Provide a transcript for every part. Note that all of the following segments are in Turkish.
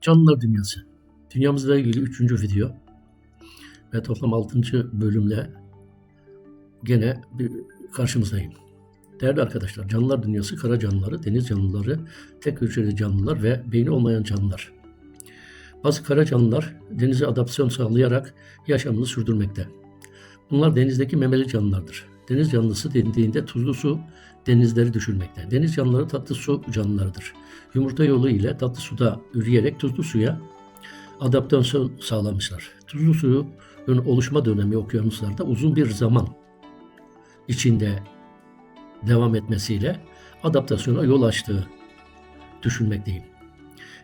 Canlılar Dünyası. Dünyamızla ilgili üçüncü video ve toplam altıncı bölümle gene bir karşımızdayım. Değerli arkadaşlar, canlılar dünyası kara canlıları, deniz canlıları, tek hücreli canlılar ve beyni olmayan canlılar. Bazı kara canlılar denize adaptasyon sağlayarak yaşamını sürdürmekte. Bunlar denizdeki memeli canlılardır. Deniz canlısı dendiğinde tuzlu su denizleri düşürmekte. Deniz canlıları tatlı su canlılarıdır. Yumurta yolu ile tatlı suda üreyerek tuzlu suya adaptasyon sağlamışlar. Tuzlu suyun oluşma dönemi okyanuslarda uzun bir zaman içinde devam etmesiyle adaptasyona yol açtığı düşünmekteyim.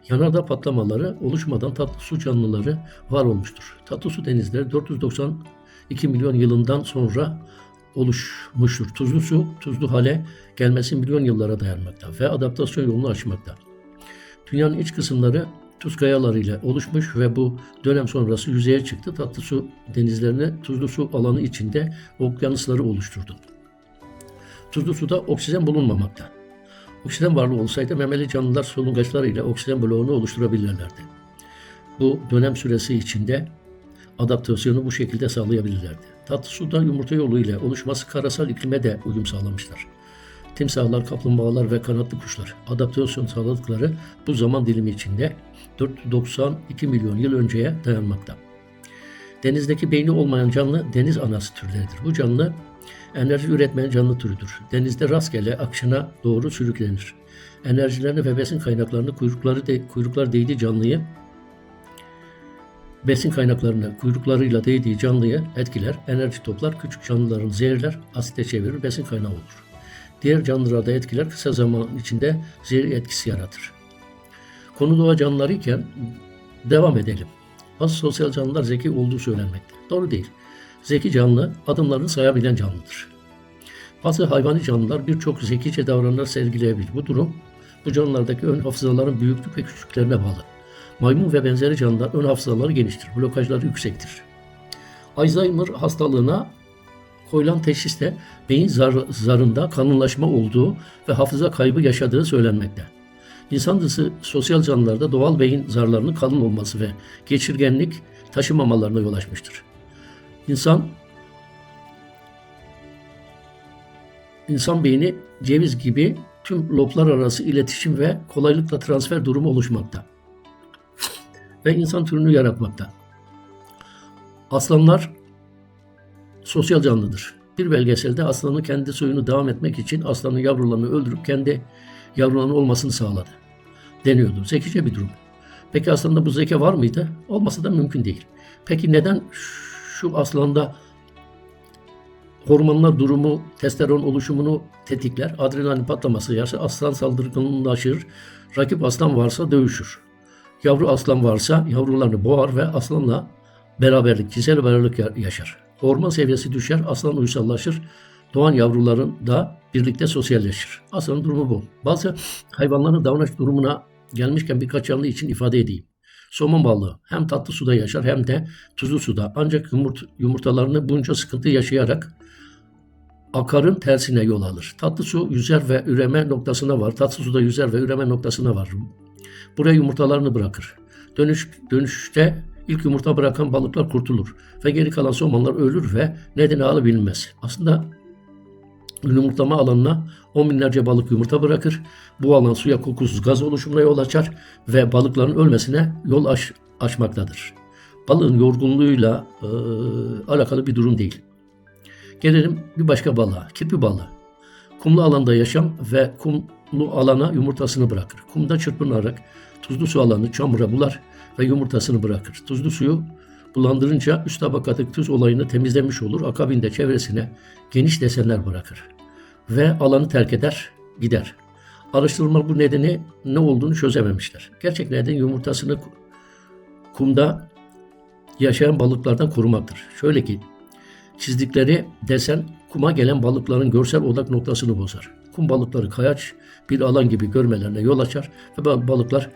Yanardağ patlamaları oluşmadan tatlı su canlıları var olmuştur. Tatlı su denizleri 492 milyon yılından sonra oluşmuştur. Tuzlu su, tuzlu hale gelmesi milyon yıllara dayanmakta ve adaptasyon yolunu açmakta. Dünyanın iç kısımları tuz kayalarıyla oluşmuş ve bu dönem sonrası yüzeye çıktı. Tatlı su denizlerini tuzlu su alanı içinde okyanusları oluşturdu. Tuzlu suda oksijen bulunmamakta. Oksijen varlığı olsaydı memeli canlılar solungaçlar ile oksijen bloğunu oluşturabilirlerdi. Bu dönem süresi içinde adaptasyonu bu şekilde sağlayabilirlerdi. Tatlı suda yumurta yolu ile oluşması karasal iklime de uyum sağlamışlar. Timsahlar, kaplumbağalar ve kanatlı kuşlar adaptasyon sağladıkları bu zaman dilimi içinde 492 milyon yıl önceye dayanmakta. Denizdeki beyni olmayan canlı deniz anası türleridir. Bu canlı enerji üretmeyen canlı türüdür. Denizde rastgele akışına doğru sürüklenir. Enerjilerini ve besin kaynaklarını kuyrukları de, kuyruklar değdiği canlıyı besin kaynaklarını kuyruklarıyla değdiği canlıyı etkiler, enerji toplar, küçük canlıların zehirler, asite çevirir, besin kaynağı olur. Diğer canlılarda etkiler kısa zaman içinde zehir etkisi yaratır. Konu doğa canlıları iken devam edelim. Bazı sosyal canlılar zeki olduğu söylenmekte. Doğru değil. Zeki canlı adımlarını sayabilen canlıdır. Bazı hayvani canlılar birçok zekice davranışlar sergileyebilir. Bu durum bu canlılardaki ön hafızaların büyüklük ve küçüklüklerine bağlı. Maymun ve benzeri canlılar ön hafızaları geniştir, blokajları yüksektir. Alzheimer hastalığına koyulan teşhiste beyin zar zarında kalınlaşma olduğu ve hafıza kaybı yaşadığı söylenmekte. İnsan dışı sosyal canlılarda doğal beyin zarlarının kalın olması ve geçirgenlik taşımamalarına yol açmıştır. İnsan insan beyni ceviz gibi tüm loblar arası iletişim ve kolaylıkla transfer durumu oluşmakta ve insan türünü yaratmakta. Aslanlar sosyal canlıdır. Bir belgeselde aslanın kendi soyunu devam etmek için aslanın yavrularını öldürüp kendi yavrularının olmasını sağladı. Deniyordu. Zekice bir durum. Peki aslında bu zeka var mıydı? Olmasa da mümkün değil. Peki neden şu aslanda hormonlar durumu, testosteron oluşumunu tetikler, adrenalin patlaması yaşar, aslan saldırganlaşır, rakip aslan varsa dövüşür. Yavru aslan varsa yavrularını boğar ve aslanla beraberlik, cinsel beraberlik yaşar. Hormon seviyesi düşer, aslan uysallaşır. Doğan yavruların da birlikte sosyalleşir. Aslanın durumu bu. Bazı hayvanların davranış durumuna gelmişken birkaç canlı için ifade edeyim. Somon balığı hem tatlı suda yaşar hem de tuzlu suda. Ancak yumurt, yumurtalarını bunca sıkıntı yaşayarak akarın tersine yol alır. Tatlı su yüzer ve üreme noktasına var. Tatlı suda yüzer ve üreme noktasına var. Buraya yumurtalarını bırakır. Dönüş, dönüşte ilk yumurta bırakan balıklar kurtulur ve geri kalan somonlar ölür ve nedeni alı bilinmez. Aslında yumurtlama alanına on binlerce balık yumurta bırakır. Bu alan suya kokusuz gaz oluşumuna yol açar ve balıkların ölmesine yol aç, açmaktadır. Balığın yorgunluğuyla e, alakalı bir durum değil. Gelelim bir başka balığa, kirpi balığı. Kumlu alanda yaşam ve kumlu alana yumurtasını bırakır. Kumda çırpınarak tuzlu su alanı çamura bular ve yumurtasını bırakır. Tuzlu suyu bulandırınca üst tabakadaki tuz olayını temizlemiş olur. Akabinde çevresine geniş desenler bırakır. Ve alanı terk eder, gider. Araştırma bu nedeni ne olduğunu çözememişler. Gerçek neden yumurtasını kumda yaşayan balıklardan korumaktır. Şöyle ki çizdikleri desen kuma gelen balıkların görsel odak noktasını bozar. Kum balıkları kayaç bir alan gibi görmelerine yol açar ve balıklar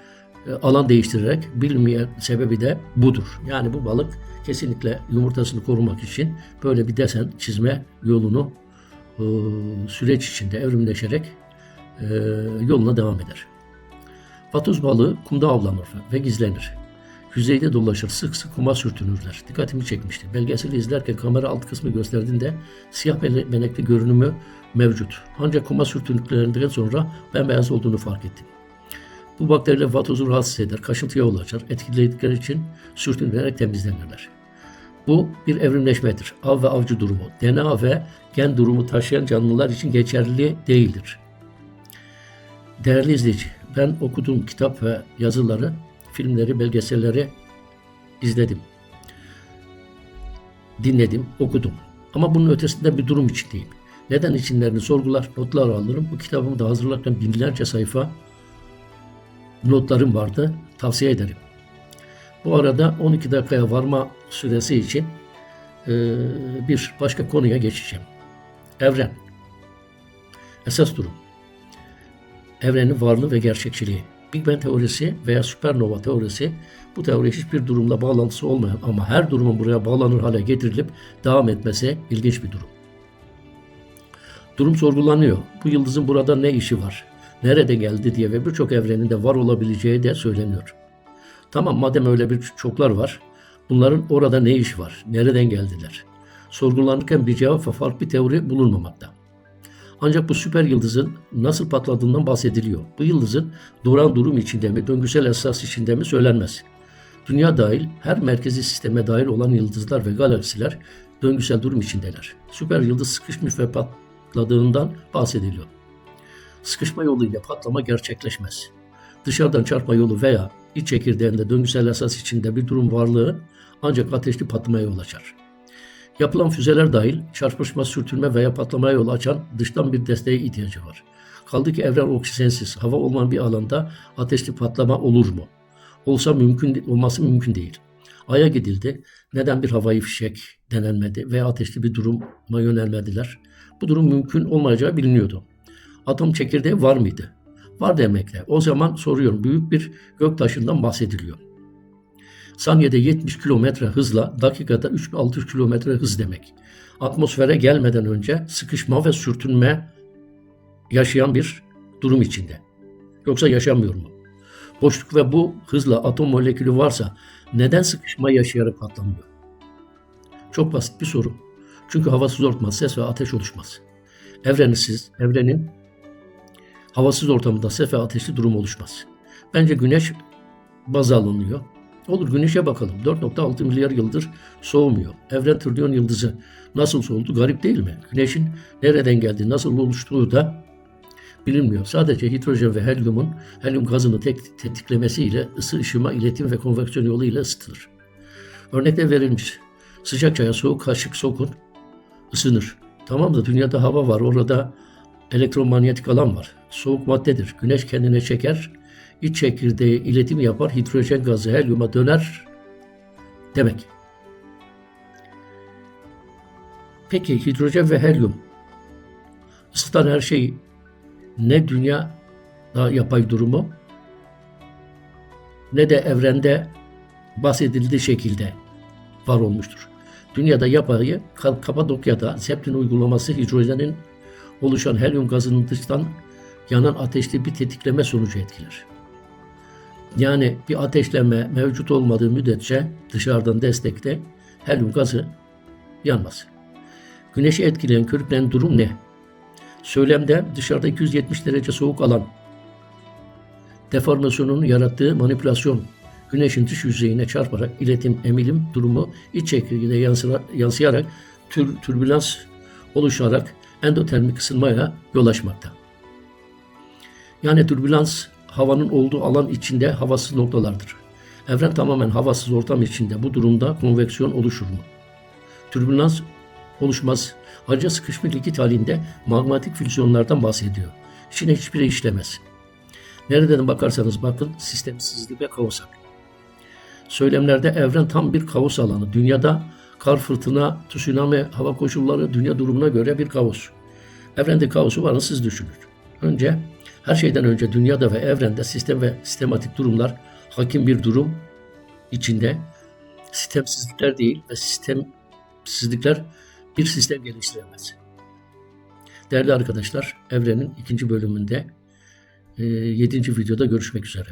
e, alan değiştirerek bilmeyen sebebi de budur. Yani bu balık kesinlikle yumurtasını korumak için böyle bir desen çizme yolunu e, süreç içinde evrimleşerek e, yoluna devam eder. Vatoz balığı kumda avlanır ve gizlenir. Yüzeyde dolaşır, sık sık kuma sürtünürler. Dikkatimi çekmişti. Belgeseli izlerken kamera alt kısmı gösterdiğinde siyah benekli görünümü mevcut. Ancak kuma sürtündüklerinden sonra bembeyaz olduğunu fark ettim. Bu bakteriler vatozu rahatsız eder, kaşıntıya yol açar, etkiledikleri için sürtünülerek temizlenirler. Bu bir evrimleşmedir. Av ve avcı durumu, DNA ve gen durumu taşıyan canlılar için geçerli değildir. Değerli izleyici, ben okuduğum kitap ve yazıları, filmleri, belgeselleri izledim. Dinledim, okudum. Ama bunun ötesinde bir durum içindeyim. Neden içinlerini sorgular, notlar alırım. Bu kitabımı da hazırlarken binlerce sayfa notlarım vardı. Tavsiye ederim. Bu arada 12 dakikaya varma süresi için e, bir başka konuya geçeceğim. Evren. Esas durum. Evrenin varlığı ve gerçekçiliği. Big Bang teorisi veya süpernova teorisi bu teori hiçbir durumla bağlantısı olmayan ama her durumun buraya bağlanır hale getirilip devam etmesi ilginç bir durum. Durum sorgulanıyor. Bu yıldızın burada ne işi var? Nerede geldi diye ve birçok evrenin de var olabileceği de söyleniyor. Tamam madem öyle bir çoklar var, bunların orada ne işi var? Nereden geldiler? Sorgulanırken bir cevap ve farklı bir teori bulunmamakta. Ancak bu süper yıldızın nasıl patladığından bahsediliyor. Bu yıldızın duran durum içinde mi, döngüsel esas içinde mi söylenmez. Dünya dahil her merkezi sisteme dahil olan yıldızlar ve galaksiler döngüsel durum içindeler. Süper yıldız sıkışmış ve patladığından bahsediliyor. Sıkışma yoluyla patlama gerçekleşmez. Dışarıdan çarpma yolu veya iç çekirdeğinde döngüsel esas içinde bir durum varlığı ancak ateşli patlamaya yol açar. Yapılan füzeler dahil çarpışma, sürtünme veya patlamaya yol açan dıştan bir desteğe ihtiyacı var. Kaldı ki evren oksijensiz, hava olmayan bir alanda ateşli patlama olur mu? Olsa mümkün olması mümkün değil. Ay'a gidildi. Neden bir havai fişek denenmedi veya ateşli bir duruma yönelmediler? Bu durum mümkün olmayacağı biliniyordu. Atom çekirdeği var mıydı? Var demekle. O zaman soruyorum büyük bir göktaşından bahsediliyor. Saniyede 70 kilometre hızla dakikada 3-6 kilometre hız demek. Atmosfere gelmeden önce sıkışma ve sürtünme yaşayan bir durum içinde. Yoksa yaşamıyor mu? Boşluk ve bu hızla atom molekülü varsa neden sıkışma yaşayarak patlamıyor? Çok basit bir soru. Çünkü havasız ortamda ses ve ateş oluşmaz. Evrensiz, evrenin havasız ortamında ses ve ateşli durum oluşmaz. Bence güneş baz alınıyor. Olur güneşe bakalım. 4.6 milyar yıldır soğumuyor. Evren trilyon yıldızı nasıl soğudu garip değil mi? Güneşin nereden geldiği, nasıl oluştuğu da bilinmiyor. Sadece hidrojen ve helyumun helyum gazını tek tetiklemesiyle ısı, ışıma, iletim ve konveksiyon yoluyla ısıtılır. Örnekte verilmiş. Sıcak çaya soğuk kaşık sokun, ısınır. Tamam da dünyada hava var, orada elektromanyetik alan var. Soğuk maddedir. Güneş kendine çeker, iç çekirdeği iletim yapar, hidrojen gazı helyuma döner demek. Peki hidrojen ve helyum ısıtan her şey ne dünya da yapay durumu ne de evrende bahsedildiği şekilde var olmuştur. Dünyada yapayı Kapadokya'da Septin uygulaması hidrojenin oluşan helyum gazının dıştan yanan ateşli bir tetikleme sonucu etkiler. Yani bir ateşleme mevcut olmadığı müddetçe dışarıdan destekte helyum gazı yanmaz. Güneşi etkileyen körükleyen durum ne? Söylemde dışarıda 270 derece soğuk alan, deformasyonun yarattığı manipülasyon, güneşin dış yüzeyine çarparak iletim, emilim durumu iç çekirdeğe yansıyarak tür, türbülans oluşarak endotermik ısınmaya yol açmakta. Yani türbülans havanın olduğu alan içinde havasız noktalardır. Evren tamamen havasız ortam içinde. Bu durumda konveksiyon oluşur mu? Türbülans oluşmaz. Ayrıca sıkışma likit halinde magmatik füzyonlardan bahsediyor. İçine hiçbiri işlemez. Nereden bakarsanız bakın sistemsizlik ve kaosa. Söylemlerde evren tam bir kaos alanı. Dünyada kar, fırtına, tsunami, hava koşulları dünya durumuna göre bir kaos. Evrende kaosu var siz düşünün. Önce her şeyden önce dünyada ve evrende sistem ve sistematik durumlar hakim bir durum içinde sistemsizlikler değil ve sistemsizlikler bir sistem geliştiremez. Değerli arkadaşlar, evrenin ikinci bölümünde 7. videoda görüşmek üzere.